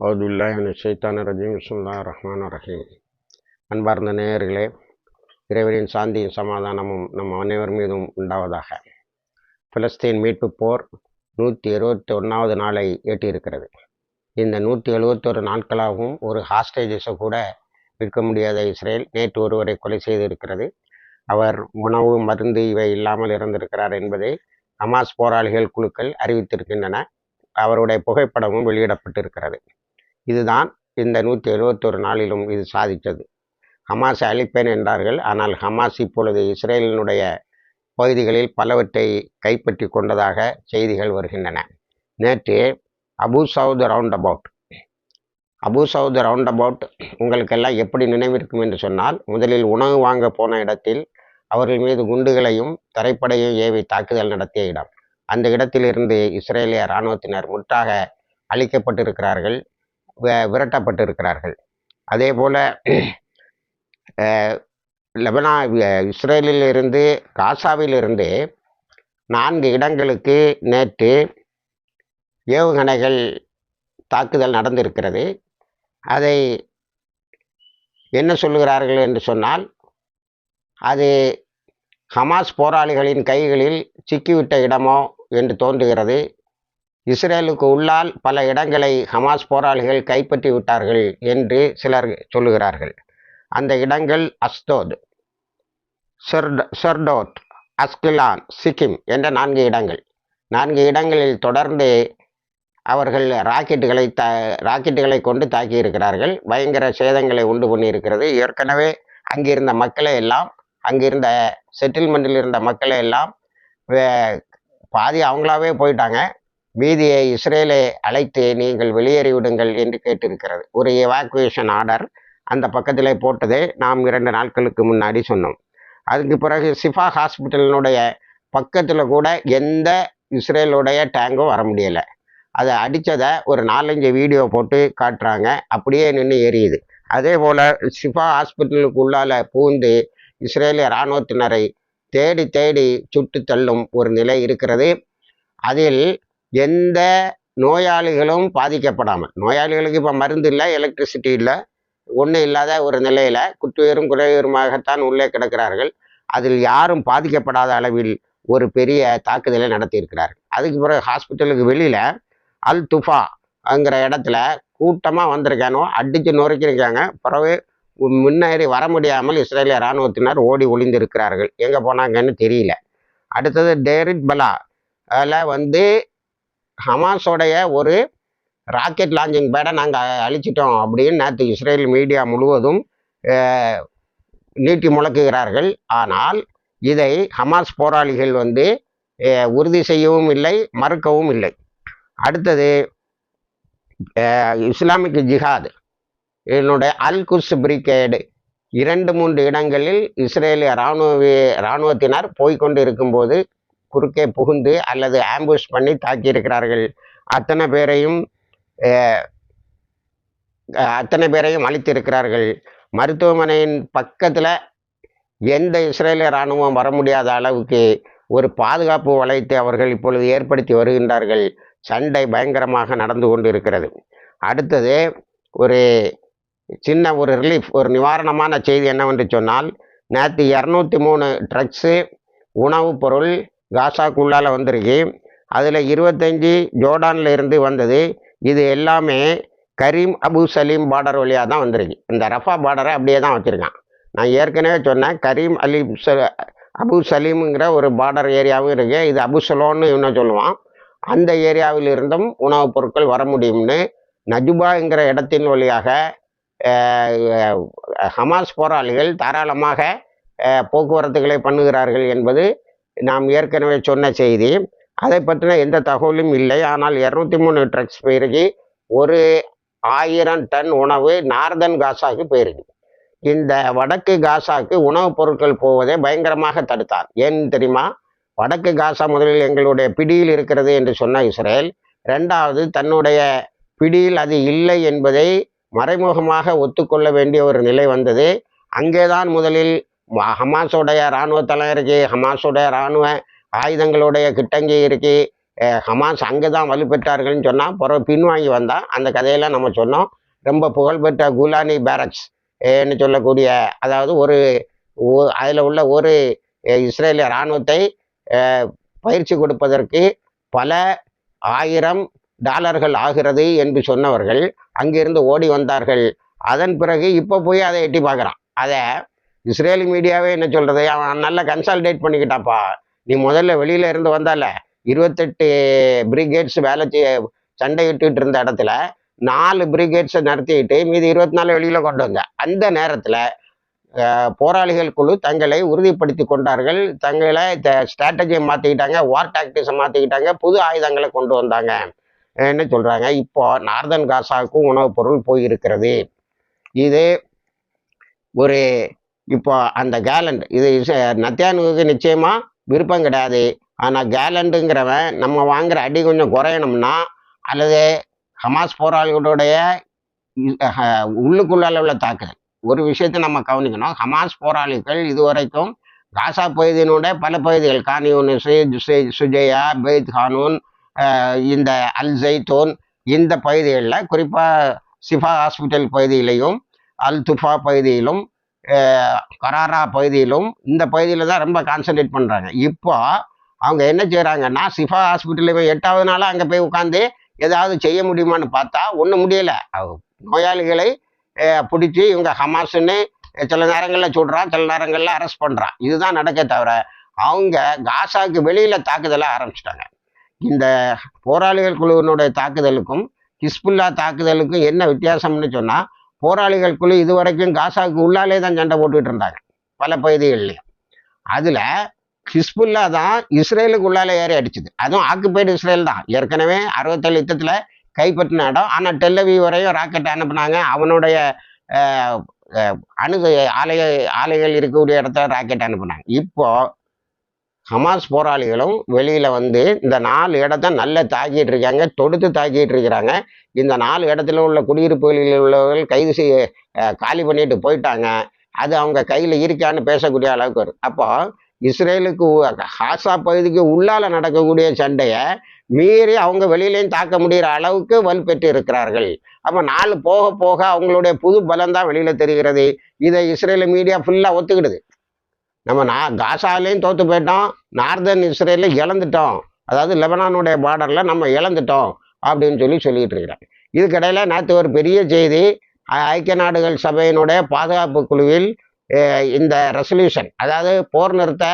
அவுதுல்லாஹின் சைத்தான ரஜீம். சுல்லா ரஹ்மான் ரஹீம். அன்பார்ந்த நேயர்களே இறைவனின் சாந்தியும் சமாதானமும் நம் அனைவர் மீதும் உண்டாவதாக. பிலஸ்தீன் மீட்பு போர் நூற்றி இருபத்தி ஒன்றாவது நாளை எட்டியிருக்கிறது. இந்த நூற்றி எழுபத்தொரு நாட்களாகவும் ஒரு ஹாஸ்டேஜஸை கூட விற்க முடியாத இஸ்ரேல் நேற்று ஒருவரை கொலை செய்திருக்கிறது. அவர் உணவு மருந்து இவை இல்லாமல் இருந்திருக்கிறார் என்பதை ஹமாஸ் போராளிகள் குழுக்கள் அறிவித்திருக்கின்றன. அவருடைய புகைப்படமும் வெளியிடப்பட்டிருக்கிறது. இதுதான் இந்த நூற்றி எழுபத்தொரு நாளிலும் இது சாதித்தது. ஹமாஸை அழிப்பேன் என்றார்கள். ஆனால் ஹமாஸ் இப்பொழுது இஸ்ரேலினுடைய பகுதிகளில் பலவற்றை கைப்பற்றி கொண்டதாக செய்திகள் வருகின்றன. நேற்று Abu Saud roundabout. Abu Saud roundabout உங்களுக்கெல்லாம் எப்படி நினைவிருக்கும் என்று சொன்னால் முதலில் உணவு வாங்க போன இடத்தில் அவர்கள் மீது குண்டுகளையும் தரைப்படையும் ஏவி தாக்குதல் நடத்திய இடம். அந்த இடத்திலிருந்து இஸ்ரேலிய இராணுவத்தினர் முற்றாக அழிக்கப்பட்டிருக்கிறார்கள். விரட்டப்பட்டு இருக்கிறார்கள் அதே போல் லெபனா இஸ்ரேலில் இருந்து காசாவிலிருந்து நான்கு இடங்களுக்கு நேற்று ஏவுகணைகள் தாக்குதல் நடந்திருக்கிறது. அதை என்ன சொல்லுகிறார்கள் என்று சொன்னால் அது ஹமாஸ் போராளிகளின் கைகளில் சிக்கிவிட்ட இடமோ என்று தோன்றுகிறது. இஸ்ரேலுக்கு உள்ளால் பல இடங்களை ஹமாஸ் போராளிகள் கைப்பற்றி விட்டார்கள் என்று சிலர் சொல்லுகிறார்கள். அந்த இடங்கள் அஸ்தோத் சொர்ட சொர்டோட் அஸ்கிலான் சிக்கிம் என்ற நான்கு இடங்கள். நான்கு இடங்களில் தொடர்ந்து அவர்கள் ராக்கெட்டுகளை த ராக்கெட்டுகளை கொண்டு தாக்கியிருக்கிறார்கள். பயங்கர சேதங்களை உண்டு பண்ணியிருக்கிறது. ஏற்கனவே அங்கிருந்த மக்களை எல்லாம் அங்கிருந்த செட்டில்மெண்ட்டில் இருந்த மக்களை எல்லாம் பாதி அவங்களாவே போயிட்டாங்க. மீதியை இஸ்ரேலை அழைத்து நீங்கள் வெளியேறிவிடுங்கள் என்று கேட்டிருக்கிறது. ஒரு எவாக்குவேஷன் ஆர்டர் அந்த பக்கத்தில் போட்டதே நாம் இரண்டு நாட்களுக்கு முன்னாடி சொன்னோம். அதுக்கு பிறகு சிஃபா ஹாஸ்பிட்டலினுடைய பக்கத்தில் கூட எந்த இஸ்ரேலுடைய டேங்கும் வர முடியலை. அதை அடித்ததை ஒரு நாலஞ்சு வீடியோ போட்டு காட்டுறாங்க. அப்படியே நின்று எரியுது. அதே போல் சிஃபா ஹாஸ்பிட்டலுக்கு உள்ளால் பூந்து இஸ்ரேலிய இராணுவத்தினரை தேடி தேடி சுட்டு தள்ளும் ஒரு நிலை இருக்கிறது. அதில் எந்த நோயாளிகளும் பாதிக்கப்படாமல் நோயாளிகளுக்கு இப்போ மருந்து இல்லை எலக்ட்ரிசிட்டி இல்லை ஒன்றும் இல்லாத ஒரு நிலையில் குற்றுயிரும் குறையுமாகத்தான் உள்ளே கிடக்கிறார்கள். அதில் யாரும் பாதிக்கப்படாத அளவில் ஒரு பெரிய தாக்குதலை நடத்தியிருக்கிறார்கள். அதுக்கு பிறகு ஹாஸ்பிட்டலுக்கு வெளியில் அல் துஃபா அங்கிற இடத்துல கூட்டமாக வந்திருக்கானோ அடித்து நொறுக்கியிருக்காங்க. பிறகு முன்னேறி வர முடியாமல் இஸ்ரேலிய இராணுவத்தினர் ஓடி ஒளிந்திருக்கிறார்கள். எங்கே போனாங்கன்னு தெரியல. அடுத்தது டேரிட் பலா அதில் வந்து ஹமாஸோடைய ஒரு ராக்கெட் லாஞ்சிங் பேடை நாங்கள் அழிச்சிட்டோம் அப்படின்னு நேற்று இஸ்ரேல் மீடியா முழுவதும் நீட்டி முழக்குகிறார்கள். ஆனால் இதை ஹமாஸ் போராளிகள் வந்து உறுதி செய்யவும் இல்லை மறுக்கவும் இல்லை. அடுத்தது இஸ்லாமிக் ஜிஹாது. என்னுடைய அல் குஸ் பிரிகேடு. இரண்டு மூன்று இடங்களில் இஸ்ரேலிய இராணுவ இராணுவத்தினர் போய்கொண்டு இருக்கும்போது குறுக்கே புகுந்து அல்லது ஆம்புஷ் பண்ணி தாக்கியிருக்கிறார்கள். அத்தனை பேரையும் அத்தனை பேரையும் அழித்திருக்கிறார்கள். மருத்துவமனையின் பக்கத்தில் எந்த இஸ்ரேலிய இராணுவம் வர முடியாத அளவுக்கு ஒரு பாதுகாப்பு வளையத்தை அவர்கள் இப்பொழுது ஏற்படுத்தி வருகின்றார்கள். சண்டை பயங்கரமாக நடந்து கொண்டு இருக்கிறது அடுத்தது ஒரு சின்ன ஒரு ரிலீஃப் ஒரு நிவாரணமான செய்தி என்னவென்று சொன்னால் நேற்று இரநூத்தி மூணு ட்ரக்ஸு உணவுப் பொருள் காசாக்குள்ளால் வந்திருக்கு. அதில் இருபத்தஞ்சி ஜோர்டானில் இருந்து வந்தது. இது எல்லாமே கரீம் அபு சலீம் பார்டர் வழியாக தான் வந்திருக்கு. இந்த ரஃபா பார்டரை அப்படியே தான் வச்சுருக்கான். நான் ஏற்கனவே சொன்னேன் கரீம் அலி அபு சலீமுங்கிற ஒரு பார்டர் ஏரியாவும் இருக்குது இது அபுசலோன்னு இன்னும் சொல்லுவான். அந்த ஏரியாவில் இருந்தும் உணவுப் பொருட்கள் வர முடியும்னு நஜுபாங்கிற இடத்தின் வழியாக ஹமாஸ் போராளிகள் தாராளமாக போக்குவரத்துகளை பண்ணுகிறார்கள் என்பது நாம் ஏற்கனவே சொன்ன செய்தி. அதை பற்றின எந்த தகவலும் இல்லை. ஆனால் இரநூத்தி மூணு ட்ரக்ஸ் பெருகி ஒரு ஆயிரம் டன் உணவு நார்தன் காசாவுக்கு போயிருக்கு இந்த வடக்கு காசாக்கு உணவுப் பொருட்கள் போவதை பயங்கரமாக தடுத்தார். ஏன்னு தெரியுமா? வடக்கு காசா முதலில் எங்களுடைய பிடியில் இருக்கிறது என்று சொன்ன இஸ்ரேல் ரெண்டாவது தன்னுடைய பிடியில் அது இல்லை என்பதை மறைமுகமாக ஒத்துக்கொள்ள வேண்டிய ஒரு நிலை வந்தது. அங்கேதான் முதலில் ஹமாஸோடைய இராணுவ தளம் இருக்குது ஹமாஸோடைய இராணுவ ஆயுதங்களுடைய கிட்டங்கி இருக்குது ஹமாஸ் அங்கே தான் வலுப்பெற்றார்கள்னு சொன்னால் பிறகு பின்வாங்கி வந்தால் அந்த கதையெல்லாம் நம்ம சொன்னோம். ரொம்ப புகழ்பெற்ற குலானி பேரக்ஸ் என்று சொல்லக்கூடிய அதாவது ஒரு அதில் உள்ள ஒரு இஸ்ரேலிய இராணுவத்தை பயிற்சி கொடுப்பதற்கு பல ஆயிரம் டாலர்கள் ஆகிறது என்று சொன்னவர்கள் அங்கிருந்து ஓடி வந்தார்கள். அதன் பிறகு இப்போ போய் அதை எட்டி பார்க்குறான். அதை இஸ்ரேலி மீடியாவே என்ன சொல்கிறது அவன் நல்லா கன்சால்டேட் பண்ணிக்கிட்டாப்பா நீ முதல்ல வெளியில் இருந்து வந்தால இருபத்தெட்டு பிரிகேட்ஸ் வேலை செய்ய சண்டையிட்டுட்டு இருந்த இடத்துல நாலு பிரிகேட்ஸை நடத்திட்டு மீது இருபத்தி நாலு வெளியில் கொண்டு வந்த. அந்த நேரத்தில் போராளிகள் குழு தங்களை உறுதிப்படுத்தி கொண்டார்கள். தங்களை ஸ்ட்ராட்டஜியை மாற்றிக்கிட்டாங்க வார் டாக்டிக்ஸை மாற்றிக்கிட்டாங்க புது ஆயுதங்களை கொண்டு வந்தாங்க. என்ன சொல்கிறாங்க இப்போ நார்தன் காசாவுக்கும் உணவுப் பொருள் போயிருக்கிறது. இது ஒரு இப்போ அந்த கேலண்ட் இது நத்தியானுக்கு நிச்சயமாக விருப்பம் கிடையாது. ஆனால் கேலண்டுங்கிறவன் நம்ம வாங்குகிற அடி கொஞ்சம் குறையணும்னா அல்லது ஹமாஸ் போராளிகளுடைய இ- உள்ளுக்குள்ளால உள்ள தாக்குதல். ஒரு விஷயத்தை நம்ம கவனிக்கணும். ஹமாஸ் போராளிகள் இதுவரைக்கும் காசா பகுதியினுடைய பல பகுதிகள் கானியூனிஸ் சுஜயா பெய்த் ஹானூன் இந்த அல் ஜெய்தோன் இந்த பகுதிகளில் குறிப்பாக சிஃபா ஹாஸ்பிட்டல் பகுதியிலையும் அல் துஃபா பகுதியிலும் கராரா பகுதியிலும் இந்த பகுதியில் தான் ரொம்ப கான்சென்ட்ரேட் பண்ணுறாங்க இப்போ அவங்க என்ன செய்கிறாங்கன்னா சிஃபா ஹாஸ்பிட்டலில் எட்டாவது நாளாக அங்கே போய் உட்காந்து ஏதாவது செய்ய முடியுமான்னு பார்த்தா ஒன்றும் முடியலை. நோயாளிகளை பிடிச்சி இவங்க ஹமாஸ்ன்னு சில நேரங்களில் சுடுறான் சில நேரங்களில் அரெஸ்ட் பண்ணுறான் இதுதான் நடக்க தவிர அவங்க காசாக்கு வெளியில் தாக்குதலை ஆரம்பிச்சிட்டாங்க. இந்த போராளிகள் குழுவினுடைய தாக்குதலுக்கும் ஹிஸ்புல்லா தாக்குதலுக்கும் என்ன வித்தியாசம்னு சொன்னால் போராளிகள் குழு இதுவரைக்கும் காசாவுக்கு உள்ளாலே தான் சண்டை போட்டுக்கிட்டு இருந்தாங்க பல பகுதிகள்லையும். அதில் ஹிஸ்புல்லா தான் இஸ்ரேலுக்கு உள்ளால ஏறி அடிச்சுது. அதுவும் ஆக்குபைடு இஸ்ரேல் தான். ஏற்கனவே அறுபத்தேழு யுத்தத்தில் கைப்பற்றின இடம். ஆனால் டெல்லவி வரையும் ராக்கெட் அனுப்புனாங்க. அவனுடைய அஹ், அஹ், அணு ஆலைய ஆலைகள் இருக்கக்கூடிய இடத்துல ராக்கெட் அனுப்புனாங்க. இப்போ ஹமாஸ் போராளிகளும் வெளியில் வந்து இந்த நாலு இடத்த நல்லா தாக்கிட்டு இருக்காங்க தொடுத்து தாக்கிட்டு இருக்கிறாங்க. இந்த நாலு இடத்துல உள்ள குடியிருப்புகளில் உள்ளவர்கள் கைது செய்ய காலி பண்ணிட்டு போயிட்டாங்க. அது அவங்க கையில் இருக்கான்னு பேசக்கூடிய அளவுக்கு வரும். அப்போ இஸ்ரேலுக்கு ஹாசா பகுதிக்கு உள்ளால நடக்கக்கூடிய சண்டையை மீறி அவங்க வெளியிலையும் தாக்க முடிகிற அளவுக்கு வலுப்பெற்று இருக்கிறார்கள். அப்போ நாள் போக போக அவங்களுடைய புது பலம் தான் வெளியில் தெரிகிறது. இதை இஸ்ரேல் மீடியா ஃபுல்லாக ஒத்துக்கிடுது. நம்ம நா காசாலையும் தோற்று போயிட்டோம். நார்தன் இஸ்ரேலில் இழந்துட்டோம். அதாவது லெபனானுடைய பார்டரில் நம்ம இழந்துட்டோம் அப்படின்னு சொல்லி சொல்லிகிட்டு இருக்கிறேன் இதுக்கிடையில் நேற்று ஒரு பெரிய செய்தி ஐக்கிய நாடுகள் சபையினுடைய பாதுகாப்பு குழுவில் இந்த ரெசல்யூஷன் அதாவது போர் நிறுத்த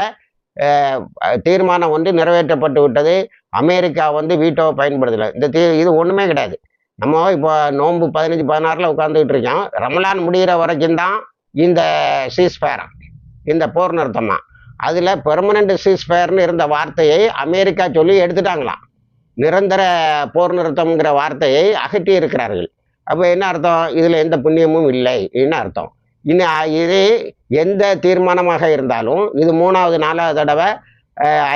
தீர்மானம் ஒன்று நிறைவேற்றப்பட்டு விட்டது. அமெரிக்கா வந்து வீட்டோவை பயன்படுத்தலை. இந்த தீ இது ஒன்றுமே கிடையாது. நம்ம இப்போ நோன்பு பதினஞ்சு பதினாறில் உட்காந்துக்கிட்டு இருக்கோம். ரமலான் முடிகிற வரைக்கும் தான் இந்த சீஸ்பேரம் இந்த போர் நிறுத்தமாக அதில் பெர்மனண்ட் சீஸ்ஃபயர்னு இருந்த வார்த்தையை அமெரிக்கா சொல்லி எடுத்துட்டாங்களாம். நிரந்தர போர் நிறுத்தம்ங்கிற வார்த்தையை அகற்றி இருக்கிறார்கள். அப்போ என்ன அர்த்தம்? இதில் எந்த புண்ணியமும் இல்லை என்ன அர்த்தம்? இனி இது எந்த தீர்மானமாக இருந்தாலும் இது மூணாவது நாலாவது தடவை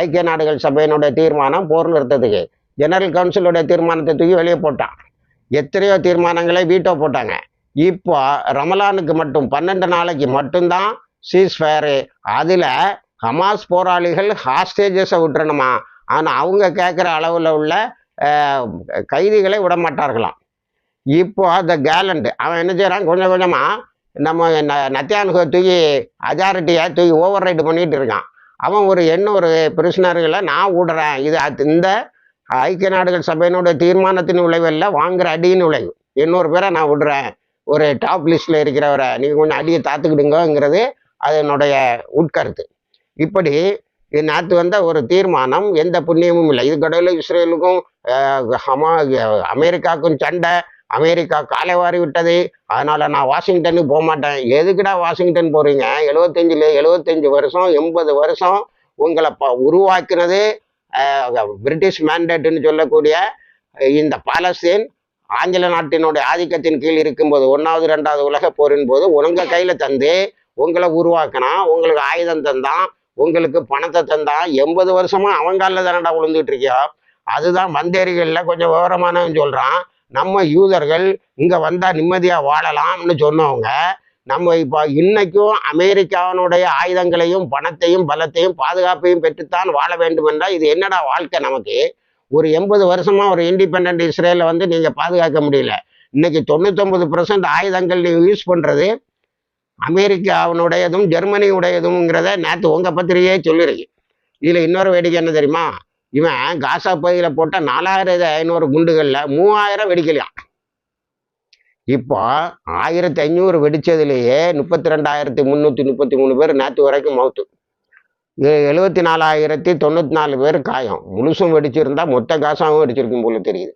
ஐக்கிய நாடுகள் சபையினுடைய தீர்மானம் போர் நிறுத்தத்துக்கு. ஜெனரல் கவுன்சிலுடைய தீர்மானத்தை தூக்கி வெளியே போட்டான். எத்தனையோ தீர்மானங்களை வீட்டோ போட்டாங்க. இப்போ ரமலானுக்கு மட்டும் பன்னெண்டு நாளைக்கு மட்டும்தான் சீஸ்ஃபயரு அதில் ஹமாஸ் போராளிகள் ஹாஸ்டேஜஸை விட்டுறணுமா? ஆனால் அவங்க கேட்குற அளவில் உள்ள கைதிகளை விட மாட்டார்களாம் இப்போ அந்த கேலண்ட் அவன் என்ன செய்கிறான் கொஞ்சம் கொஞ்சமாக நம்ம ந நத்தியானுக்கு தூக்கி அஜாரிட்டியை தூக்கி ஓவர் ரைடு பண்ணிகிட்டு இருக்கான். அவன் ஒரு இன்னொரு பிரிசனர்களை நான் விடுறேன் இது அது இந்த ஐக்கிய நாடுகள் சபையினுடைய தீர்மானத்தின் விளைவில் வாங்குற அடியின் விளைவு இன்னொரு பேரை நான் விடுறேன். ஒரு டாப் லிஸ்ட்டில் இருக்கிறவரை நீங்கள் கொஞ்சம் அடியை தாத்துக்கிடுங்கங்கிறது அதனுடைய உட்கருத்து. இப்படி நேற்று வந்த ஒரு தீர்மானம் எந்த புண்ணியமும் இல்லை. இதுக்கடையில் இஸ்ரேலுக்கும் ஹமா அமெரிக்காவுக்கும் சண்டை அமெரிக்கா காலை வாரி விட்டது. அதனால் நான் வாஷிங்டனுக்கு போக மாட்டேன். எதுக்குடா வாஷிங்டன் போகிறீங்க எழுபத்தஞ்சில் எழுபத்தஞ்சு வருஷம் எண்பது வருஷம் உங்களை ப உருவாக்கினது பிரிட்டிஷ் மேண்டேட்டுன்னு சொல்லக்கூடிய இந்த பாலஸ்தீன் ஆங்கில நாட்டினுடைய ஆதிக்கத்தின் கீழ் இருக்கும்போது ஒன்றாவது ரெண்டாவது உலக போரின் போது உங்கள் கையில் தந்து உங்களை உருவாக்கினா உங்களுக்கு ஆயுதம் தந்தான் உங்களுக்கு பணத்தை தந்தான். எண்பது வருஷமா அவங்கால தானடா விழுந்துட்டு இருக்கியா? அதுதான் வந்தேரிகளில் கொஞ்சம் விவரமானவன் சொல்கிறான் நம்ம யூதர்கள் இங்கே வந்தால் நிம்மதியாக வாழலாம்னு சொன்னவங்க நம்ம இப்போ இன்னைக்கும் அமெரிக்காவினுடைய ஆயுதங்களையும் பணத்தையும் பலத்தையும் பாதுகாப்பையும் பெற்றுத்தான் வாழ வேண்டும் என்றால் இது என்னடா வாழ்க்கை நமக்கு? ஒரு எண்பது வருஷமா ஒரு இண்டிபெண்ட் இஸ்ரேலை வந்து நீங்கள் பாதுகாக்க முடியல. இன்னைக்கு தொண்ணூத்தொன்பது பர்சன்ட் ஆயுதங்கள் நீங்கள் யூஸ் பண்ணுறது அமெரிக்காவினுடையதும் ஜெர்மனியுடையதும்ங்கிறத நேற்று உங்கள் பத்திரிகையே சொல்லிருக்கு. இதில் இன்னொரு வேடிக்கை என்ன தெரியுமா? இவன் காசா பகுதியில் போட்ட நாலாயிரத்து ஐநூறு குண்டுகளில் மூவாயிரம் வெடிக்கலையாம். இப்போ ஆயிரத்தி ஐநூறு வெடிச்சதுலேயே முப்பத்தி ரெண்டாயிரத்தி முந்நூற்றி முப்பத்தி மூணு பேர் நேற்று வரைக்கும் மவுத்து. எழுபத்தி நாலாயிரத்தி தொண்ணூற்றி நாலு பேர் காயம். முழுசும் வெடிச்சிருந்தா மொத்த காசாவும் வெடிச்சிருக்கும் போல தெரியுது.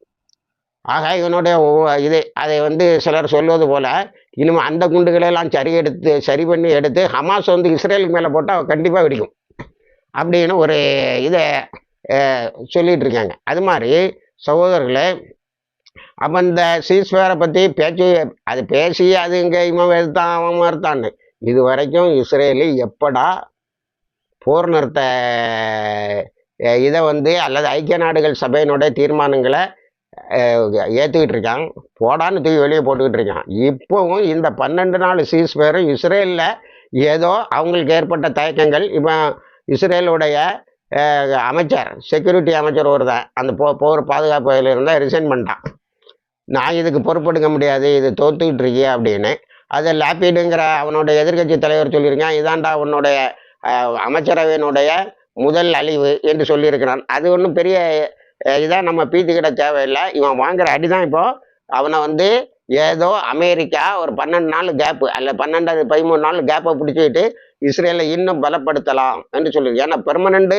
ஆக இவனுடைய ஒவ்வொ- அதை வந்து சிலர் சொல்வது போல இனிமே அந்த குண்டுகளெல்லாம் சரி எடுத்து சரி பண்ணி எடுத்து ஹமாஸ் வந்து இஸ்ரேலுக்கு மேலே போட்டால் கண்டிப்பாக வெடிக்கும். அப்படின்னு ஒரு இதை சொல்லிகிட்டு இருக்காங்க. அது மாதிரி சகோதரர்களே அப்போ இந்த சீஸ்வேரை பற்றி பேச்சு அது பேசி அது இங்கே இவன் எடுத்தான் அவன் மறுத்தான்னு. இது வரைக்கும் இஸ்ரேலு எப்படா போர் நிறுத்த இதை வந்து அல்லது ஐக்கிய நாடுகள் சபையினுடைய தீர்மானங்களை ஏற்றுக்கிட்டு இருக்கான். போடான்னு தூக்கி வெளியே போட்டுக்கிட்டு இருக்கான். இப்போவும் இந்த பன்னெண்டு நாள் சீஸ்வேரும் இஸ்ரேலில் ஏதோ அவங்களுக்கு ஏற்பட்ட தயக்கங்கள். இப்போ இஸ்ரேலுடைய அமைச்சர் செக்யூரிட்டி அமைச்சர் ஒருத்தன் அந்த போ போர் பாதுகாப்பு இருந்தால் ரிசைன் பண்ணிட்டான். நான் இதுக்கு பொறுப்பெடுக்க முடியாது இது தோத்துக்கிட்டு இருக்கே அப்படின்னு. அதை லாப்பிடுங்கிற அவனுடைய எதிர்க்கட்சி தலைவர் சொல்லியிருக்கான். இதாண்டா உன்னுடைய அமைச்சரவையினுடைய முதல் அழிவு என்று சொல்லியிருக்கிறான். அது ஒன்றும் பெரிய இதுதான் நம்ம பீத்திக்கிட தேவையில்லை. இவன் வாங்குற அடி தான் இப்போ. அவனை வந்து ஏதோ அமெரிக்கா ஒரு பன்னெண்டு நாள் கேப்பு அல்ல பன்னெண்டாவது பதிமூணு நாள் கேப்பை பிடிச்சிக்கிட்டு இஸ்ரேலை இன்னும் பலப்படுத்தலாம் என்று சொல்லியிருக்கு ஏன்னா பெர்மனண்ட்டு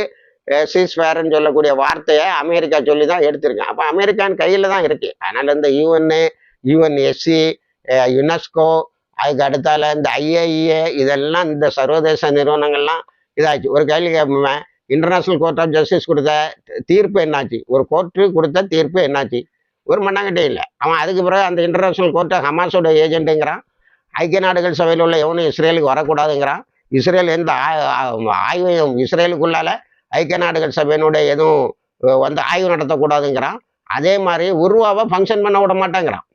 சீஸ்ஃபேர்னு சொல்லக்கூடிய வார்த்தையை அமெரிக்கா சொல்லி தான் எடுத்திருக்கேன் அப்போ அமெரிக்கான் கையில் தான் இருக்கு. அதனால் இந்த யூஎன்னு யூஎன்எஸ்சி யுனெஸ்கோ அதுக்கு அடுத்தால இந்த ஐஏஇஏ இதெல்லாம் இந்த சர்வதேச நிறுவனங்கள்லாம் இதாச்சு. ஒரு கேள்வி கேட்போமே இன்டர்நேஷ்னல் கோர்ட் ஆஃப் ஜஸ்டிஸ் கொடுத்த தீர்ப்பு என்னாச்சு? ஒரு கோர்ட்டு கொடுத்த தீர்ப்பு என்னாச்சு? ஒரு மண்ணாங்கட்டே இல்லை. அவன் அதுக்கு பிறகு அந்த இன்டர்நேஷ்னல் கோர்ட்டை ஹமாஸோட ஏஜென்ட்டுங்கிறான் ஐக்கிய நாடுகள் சபையில் உள்ள எவனும் இஸ்ரேலுக்கு வரக்கூடாதுங்கிறான். இஸ்ரேல் எந்த ஆ- ஆய்வையும் இஸ்ரேலுக்குள்ளால ஐக்கிய நாடுகள் சபையினுடைய எதுவும் வந்து ஆய்வு நடத்தக்கூடாதுங்கிறான். அதே மாதிரி உருவாவை ஃபங்க்ஷன் பண்ண விட மாட்டேங்கிறான்.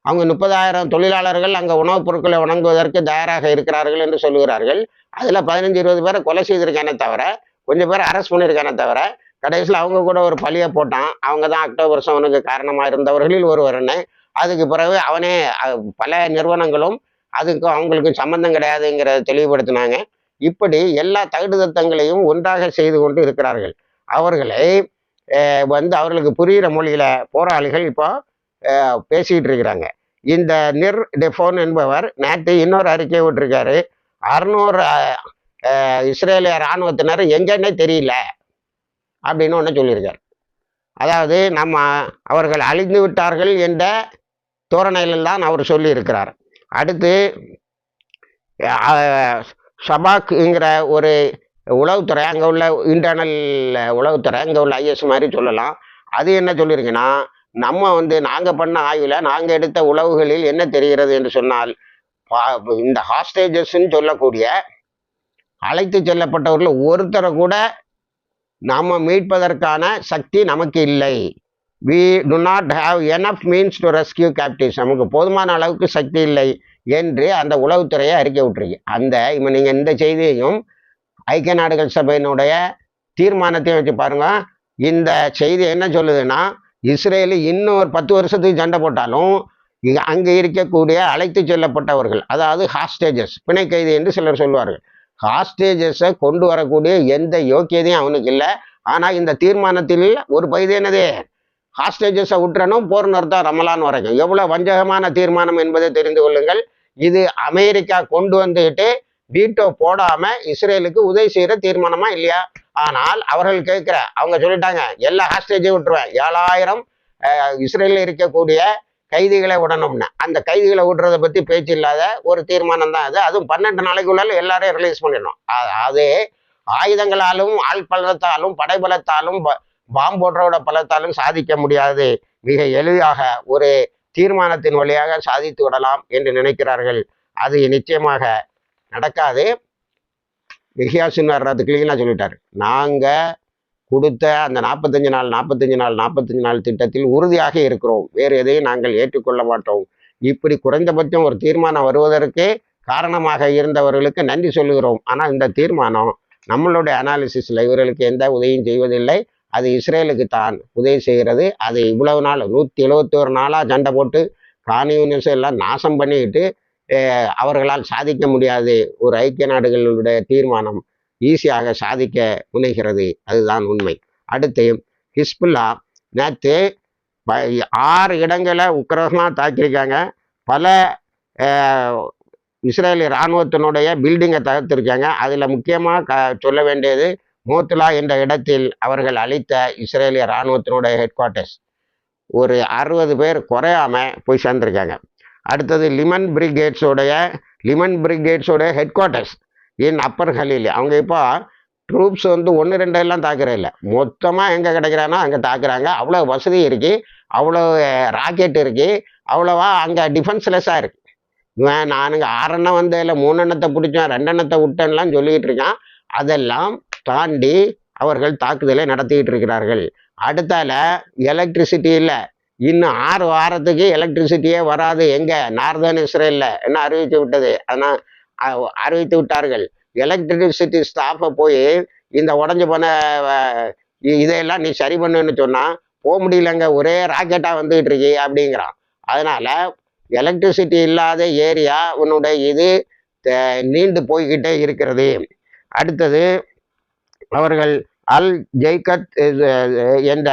அவங்க முப்பதாயிரம் தொழிலாளர்கள் அங்கே உணவுப் பொருட்களை வணங்குவதற்கு தயாராக இருக்கிறார்கள் என்று சொல்லுகிறார்கள். அதில் பதினஞ்சு இருபது பேரை கொலை செய்திருக்கானே தவிர கொஞ்சம் பேர் அரெஸ்ட் பண்ணியிருக்கானே தவிர கடைசியில் அவங்க கூட ஒரு பழியை போட்டான். அவங்க தான் அக்டோபர் செவனுக்கு காரணமாக இருந்தவர்களில் ஒருவர்னு அதுக்கு பிறகு அவனே பல நிறுவனங்களும் அதுக்கும் அவங்களுக்கும் சம்மந்தம் கிடையாதுங்கிறத தெளிவுபடுத்தினாங்க. இப்படி எல்லா தகுதித்தங்களையும் ஒன்றாக செய்து கொண்டு இருக்கிறார்கள். அவர்களை வந்து அவர்களுக்கு புரிகிற மொழியில் போராளிகள் இப்போ பேசிக்கிட்டு இருக்கிறாங்க. இந்த நிர் டெஃபோன் என்பவர் நேற்று இன்னொரு அறிக்கை விட்டுருக்காரு. அறுநூறு இஸ்ரேலிய இராணுவத்தினர் எங்கன்னே தெரியல அப்படின்னு ஒன்று சொல்லியிருக்கார். அதாவது நம்ம அவர்கள் அழிந்து விட்டார்கள் என்ற தோரணையில் தான் அவர் சொல்லியிருக்கிறார். அடுத்து சபாக்குங்கிற ஒரு உளவுத்துறை அங்கே உள்ள இன்டர்னல் உளவுத்துறை அங்கே உள்ள ஐஎஸ் மாதிரி சொல்லலாம். அது என்ன சொல்லியிருக்குன்னா நம்ம வந்து நாங்கள் பண்ண ஆய்வில் நாங்கள் எடுத்த உளவுகளில் என்ன தெரிகிறது என்று சொன்னால் இந்த ஹாஸ்டேஜஸ்ன்னு சொல்லக்கூடிய அழைத்து செல்லப்பட்டவர்கள் ஒருத்தரை கூட நம்ம மீட்பதற்கான சக்தி நமக்கு இல்லை. We do not have enough means to rescue captives நமக்கு போதுமான அளவுக்கு சக்தி இல்லை என்று அந்த உளவுத்துறையை அறிக்கை விட்டுருக்கு. அந்த இப்போ நீங்கள் இந்த செய்தியையும் ஐக்கிய நாடுகள் சபையினுடைய தீர்மானத்தையும் வச்சு பாருங்கள் இந்த செய்தி என்ன சொல்லுதுன்னா இஸ்ரேலு இன்னும் ஒரு பத்து வருஷத்துக்கு சண்டை போட்டாலும் இங்கே அங்கே இருக்கக்கூடிய அழைத்து செல்லப்பட்டவர்கள் அதாவது ஹாஸ்டேஜஸ் பிணை கைது என்று சிலர் சொல்வார்கள். ஹாஸ்டேஜஸை கொண்டு வரக்கூடிய எந்த யோக்கியதையும் அவனுக்கு இல்லை ஆனால் இந்த தீர்மானத்தில் ஒரு பகுதி என்னது? ஹாஸ்டேஜஸை விட்டுறணும் போர் நிறுத்தம் ரமலான் வரைக்கும். எவ்வளோ வஞ்சகமான தீர்மானம் என்பதை தெரிந்து கொள்ளுங்கள். இது அமெரிக்கா கொண்டு வந்துக்கிட்டு வீட்டோ போடாமல் இஸ்ரேலுக்கு உதவி செய்கிற தீர்மானமா இல்லையா? ஆனால் அவர்கள் கேட்குற அவங்க சொல்லிட்டாங்க எல்லா ஹாஸ்டேஜையும் விட்டுருவேன். ஏழாயிரம் இஸ்ரேலில் இருக்கக்கூடிய கைதிகளை விடணும்னு. அந்த கைதிகளை விடுறத பற்றி பேச்சு இல்லாத ஒரு தீர்மானம் தான் அது. அதுவும் பன்னெண்டு நாளைக்குள்ளால எல்லாரையும் ரிலீஸ் பண்ணிடணும். அது ஆயுதங்களாலும் ஆள் பலத்தாலும் படைபலத்தாலும் ப- பாம்போன்றோட பலத்தாலும் சாதிக்க முடியாது. மிக எளிதாக ஒரு தீர்மானத்தின் வழியாக சாதித்து விடலாம் என்று நினைக்கிறார்கள். அது நிச்சயமாக நடக்காது. விஹியாசினார் அது கிளீனாக சொல்லிட்டார். நாங்கள் கொடுத்த அந்த நாற்பத்தஞ்சு நாள் நாற்பத்தஞ்சு நாள் நாற்பத்தஞ்சு நாள் திட்டத்தில் உறுதியாக இருக்கிறோம். வேறு எதையும் நாங்கள் ஏற்றுக்கொள்ள மாட்டோம். இப்படி குறைந்தபட்சம் ஒரு தீர்மானம் வருவதற்கு காரணமாக இருந்தவர்களுக்கு நன்றி சொல்லுகிறோம். ஆனால் இந்த தீர்மானம் நம்மளுடைய அனாலிசிஸில் இவர்களுக்கு எந்த உதவியும் செய்வதில்லை. அது இஸ்ரேலுக்கு தான் உதவி செய்கிறது. அது இவ்வளவு நாள் நூற்றி எழுபத்தி ஒரு நாளாக சண்டை போட்டு காணியூனிஸ் எல்லாம் நாசம் பண்ணிக்கிட்டு அவர்களால் சாதிக்க முடியாது ஒரு ஐக்கிய நாடுகளுடைய தீர்மானம். ஈஸியாக சாதிக்க முனைகிறது. அதுதான் உண்மை. அடுத்து ஹிஸ்புல்லா நேற்று ப- ஆறு இடங்களை உக்கிரகமாக தாக்கியிருக்காங்க. பல இஸ்ரேலி இராணுவத்தினுடைய பில்டிங்கை தகர்த்திருக்காங்க. அதில் முக்கியமாக க சொல்ல வேண்டியது மோத்துலா என்ற இடத்தில் அவர்கள் அளித்த இஸ்ரேலிய இராணுவத்தினுடைய ஹெட் குவார்ட்டர்ஸ் ஒரு அறுபது பேர் குறையாம போய் சேர்ந்துருக்காங்க. அடுத்தது லிமன் பிரிகேட்ஸோடைய லிமன் பிரிகேட்ஸோடைய headquarters in upper Galilee அவங்க இப்போ ட்ரூப்ஸ் வந்து ஒன்று ரெண்டு எல்லாம் தாக்குறது இல்லை. மொத்தமாக எங்கே கிடைக்கிறானோ அங்கே தாக்குறாங்க. அவ்வளோ வசதி இருக்குது அவ்வளோ ராக்கெட் இருக்குது அவ்வளோவா அங்கே டிஃபென்ஸ்லெஸ்ஸாக இருக்குது இவன் நானுங்க ஆறெண்ணம் வந்து இல்லை மூணெண்ணத்தை பிடிச்சேன் ரெண்டெண்ணத்தை விட்டேன்லாம் சொல்லிக்கிட்டு இருக்கான். அதெல்லாம் தாண்டி அவர்கள் தாக்குதலை நடத்திக்கிட்டு இருக்கிறார்கள். அடுத்தால எலக்ட்ரிசிட்டி இல்லை. இன்னும் ஆறு வாரத்துக்கு எலக்ட்ரிசிட்டியே வராது. எங்கே? நார்தன் இஸ்ரேலில். என்ன அறிவித்து விட்டது? ஆனால் அறிவித்து விட்டார்கள். எலக்ட்ரிசிட்டி ஸ்டாஃபை போய் இந்த உடஞ்சி போன இதையெல்லாம் நீ சரி பண்ணுன்னு சொன்னால் போக முடியலங்க ஒரே ராக்கெட்டாக வந்துகிட்டு இருக்கு அப்படிங்கிறான். அதனால் எலக்ட்ரிசிட்டி இல்லாத ஏரியா உன்னுடைய இது நீண்டு போய்கிட்டே இருக்கிறது. அடுத்தது அவர்கள் அல் ஜெய்கத் என்ற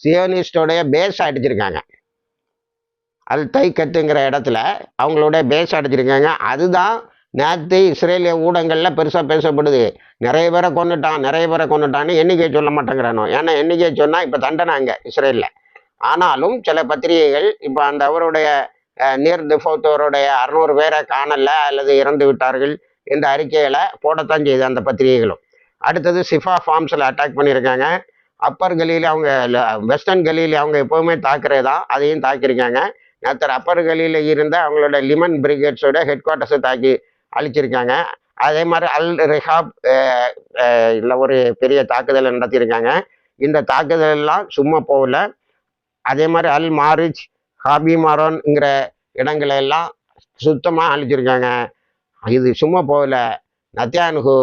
சியோனிஸ்டோடைய பேஸ் அடிச்சிருக்காங்க. அல் தைக்கத்துங்கிற இடத்துல அவங்களுடைய பேஸ் அடிச்சிருக்காங்க. அதுதான் நேற்று இஸ்ரேலிய ஊடகங்களில் பெருசாக பேசப்படுது. நிறைய பேரை கொண்டுட்டான் நிறைய பேரை கொண்டுட்டான்னு எண்ணிக்கை சொல்ல மாட்டேங்கிறானோ? ஏன்னா எண்ணிக்கை சொன்னால் இப்போ தண்டனை அங்கே இஸ்ரேலில். ஆனாலும் சில பத்திரிகைகள் இப்போ அந்த அவருடைய நீர் திஃபோத்தோருடைய அறுநூறு பேரை காணலை அல்லது இறந்து விட்டார்கள் என்ற அறிக்கைகளை போடத்தான் செய்யுது அந்த பத்திரிகைகளும். அடுத்தது சிஃபா ஃபார்ம்ஸில் அட்டாக் பண்ணியிருக்காங்க. அப்பர் கலியில் அவங்க வெஸ்டர்ன் கலியில் அவங்க எப்போவுமே தாக்குறது தான் அதையும் தாக்கியிருக்காங்க. நேற்று அப்பர் கலியில் இருந்த அவங்களோட லிமன் பிரிகேட்ஸோட ஹெட் குவார்ட்டர்ஸை தாக்கி அழிச்சிருக்காங்க. அதே மாதிரி அல் ரிஹாப் இல்லை ஒரு பெரிய தாக்குதலை நடத்தியிருக்காங்க. இந்த தாக்குதல் எல்லாம் சும்மா போகல. அதே மாதிரி அல் மாரிஜ் ஹாபி மாரோன்ங்கிற இடங்களை எல்லாம் சுத்தமாக அழிச்சிருக்காங்க. இது சும்மா போகல. நத்தியானுகு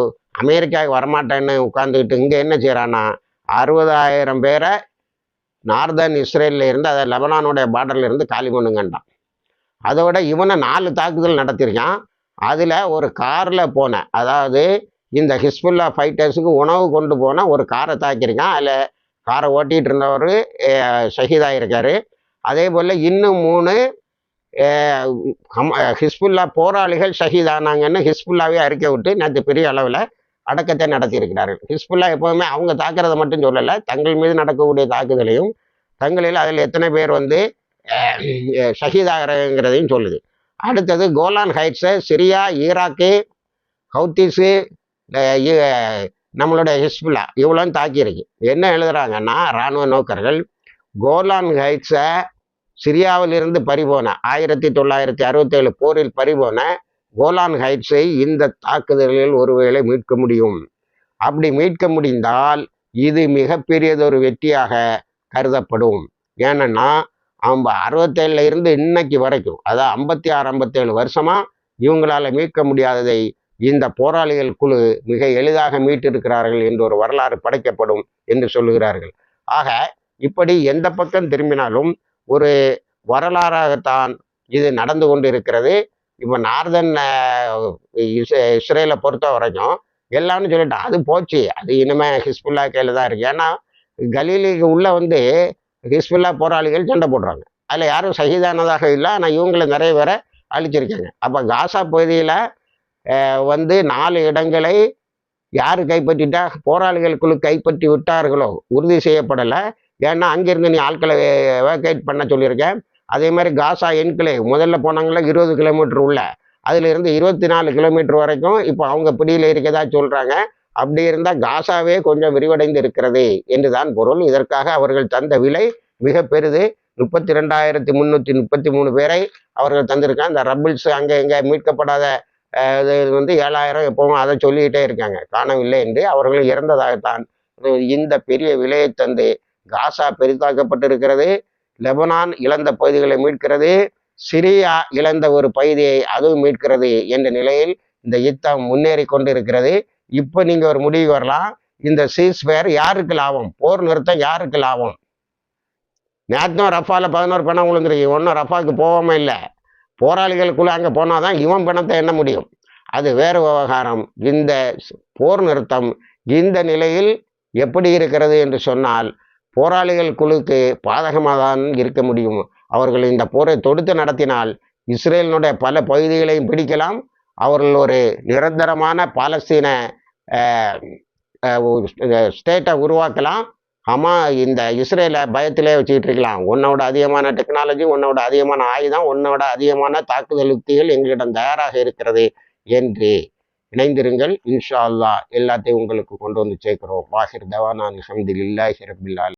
அமெரிக்காவுக்கு வரமாட்டேன்னு உட்காந்துக்கிட்டு இங்கே என்ன செய்கிறான்னா அறுபதாயிரம் பேரை நார்தர்ன் இஸ்ரேலில் இருந்து அதை லெபனானுடைய பார்டர்ல இருந்து காலி பண்ணுங்கன்றான். அதோட இவனை நாலு தாக்குதல் நடத்தியிருக்கான். அதில் ஒரு காரில் போனேன். அதாவது இந்த ஹிஸ்புல்லா ஃபைட்டர்ஸுக்கு உணவு கொண்டு போன ஒரு காரை தாக்கியிருக்கான். அதில் காரை ஓட்டிகிட்டு இருந்தவர் ஷஹீதாயிருக்காரு. அதே போல் இன்னும் மூணு ஹம்- ஹிஸ்புல்லா போராளிகள் ஷஹீதானாங்கன்னு ஹிஸ்புல்லாவே அறிக்கை விட்டு நேற்று பெரிய அளவில் அடக்கத்தை நடத்தியிருக்கிறார்கள் ஹிஸ்புல்லா எப்போவுமே அவங்க தாக்குறதை மட்டும் சொல்லலை தங்கள் மீது நடக்கக்கூடிய தாக்குதலையும் தங்களில் அதில் எத்தனை பேர் வந்து ஷஹீதாகிறங்கிறதையும் சொல்லுது. அடுத்தது Golan Heights Syria Iraq Houthis நம்மளுடைய ஹிஸ்புல்லா இவ்வளோன்னு தாக்கியிருக்கு. என்ன எழுதுகிறாங்கன்னா இராணுவ நோக்கர்கள் கோலான் ஹைட்ஸை சிரியாவிலிருந்து பறிபோன ஆயிரத்தி தொள்ளாயிரத்தி அறுபத்தேழு போரில் பறிபோன கோலான் ஹைட்ஸை இந்த தாக்குதலில் ஒருவேளை மீட்க முடியும். அப்படி மீட்க முடிந்தால் இது மிகப்பெரியதொரு வெற்றியாக கருதப்படும். ஏன்னா அவங்க அறுபத்தேழுல இருந்து இன்னைக்கு வரைக்கும் அதாவது ஐம்பத்தி ஆறு ஐம்பத்தேழு வருஷமாக இவங்களால மீட்க முடியாததை இந்த போராளிகள் குழு மிக எளிதாக மீட்டிருக்கிறார்கள் என்று ஒரு வரலாறு படைக்கப்படும் என்று சொல்லுகிறார்கள். ஆக இப்படி எந்த பக்கம் திரும்பினாலும் ஒரு வரலாறாகத்தான் இது நடந்து கொண்டு இருக்கிறது இப்போ நார்தன் இஸ்ரேலை பொறுத்த வரைக்கும் எல்லாம்னு சொல்லிட்டான் அது போச்சு. அது இனிமே ஹிஸ்புல்லா கையில் தான் இருக்கு. ஏன்னா கலீலிக்கு உள்ளே வந்து ஹிஸ்புல்லா போராளிகள் சண்டை போடுறாங்க. அதில் யாரும் சகிதானதாக இல்லை. ஆனால் இவங்களை நிறைய பேரை அழிச்சிருக்காங்க. அப்போ காசா பகுதியில் வந்து நாலு இடங்களை யார் கைப்பற்றிட்டா? போராளிகளுக்குழு கைப்பற்றி விட்டார்களோ? உறுதி செய்யப்படலை. ஏன்னா அங்கேருந்து நீ ஆட்களை வேக்கேட் பண்ண சொல்லியிருக்கேன். அதே மாதிரி காசா என்கிளேவ் முதல்ல போனாங்களே இருபது கிலோமீட்டர் உள்ள. அதுலேருந்து இருபத்தி நாலு கிலோமீட்டர் வரைக்கும் இப்போ அவங்க பிடியில் இருக்கதா சொல்கிறாங்க அப்படி இருந்தால் காசாவே கொஞ்சம் விரிவடைந்து இருக்கிறது என்றுதான் பொருள். இதற்காக அவர்கள் தந்த விலை மிக பெரிது. முப்பத்தி ரெண்டாயிரத்தி முந்நூற்றி முப்பத்தி மூணு பேரை அவர்கள் தந்திருக்காங்க இந்த ரபிள்ஸ் அங்கே இங்கே மீட்கப்படாத இது வந்து ஏழாயிரம் எப்பவும் அதை சொல்லிக்கிட்டே இருக்காங்க. காணவில்லை என்று அவர்கள் இறந்ததாகத்தான் இந்த பெரிய விலையை தந்து காசா பெரிதாக்கப்பட்டிருக்கிறது. லெபனான் இழந்த பகுதிகளை மீட்கிறது. சிரியா இழந்த ஒரு பகுதியை அதுவும் மீட்கிறது என்ற நிலையில் இந்த யுத்தம் முன்னேறி கொண்டிருக்கிறது. இப்போ நீங்கள் ஒரு முடிவு வரலாம். இந்த சீஸ்ஃபயர் யாருக்கு லாபம்? போர் நிறுத்தம் யாருக்கு லாபம்? நேற்றும் ரஃபாவில் பதினோரு பணம் விழுந்துருக்கு. ஒன்றும் ரஃபாவுக்கு போகாமல் இல்லை. போராளிகளுக்குள்ளே அங்கே போனால் தான் இவன் பணத்தை எண்ண முடியும். அது வேறு விவகாரம். இந்த போர் நிறுத்தம் இந்த நிலையில் எப்படி இருக்கிறது என்று சொன்னால் போராளிகள் குழுக்கு பாதகமாக தான் இருக்க முடியும். அவர்கள் இந்த போரை தொடுத்து நடத்தினால் இஸ்ரேலினுடைய பல பகுதிகளையும் பிடிக்கலாம். அவர்கள் ஒரு நிரந்தரமான பாலஸ்தீன ஸ்டேட்டை உருவாக்கலாம். ஆமாம் இந்த இஸ்ரேலை பயத்திலே வச்சுக்கிட்டு இருக்கலாம். உன்னோட அதிகமான டெக்னாலஜி உன்னோட அதிகமான ஆயுதம் உன்னோட அதிகமான தாக்குதல் யுக்திகள் எங்களிடம் தயாராக இருக்கிறது என்று இணைந்திருங்கள். இன்ஷா அல்லா எல்லாத்தையும் உங்களுக்கு கொண்டு வந்து சேர்க்கிறோம். வாஹிர் தவானா அல்ஹம்துலில்லாஹி ரப்பில்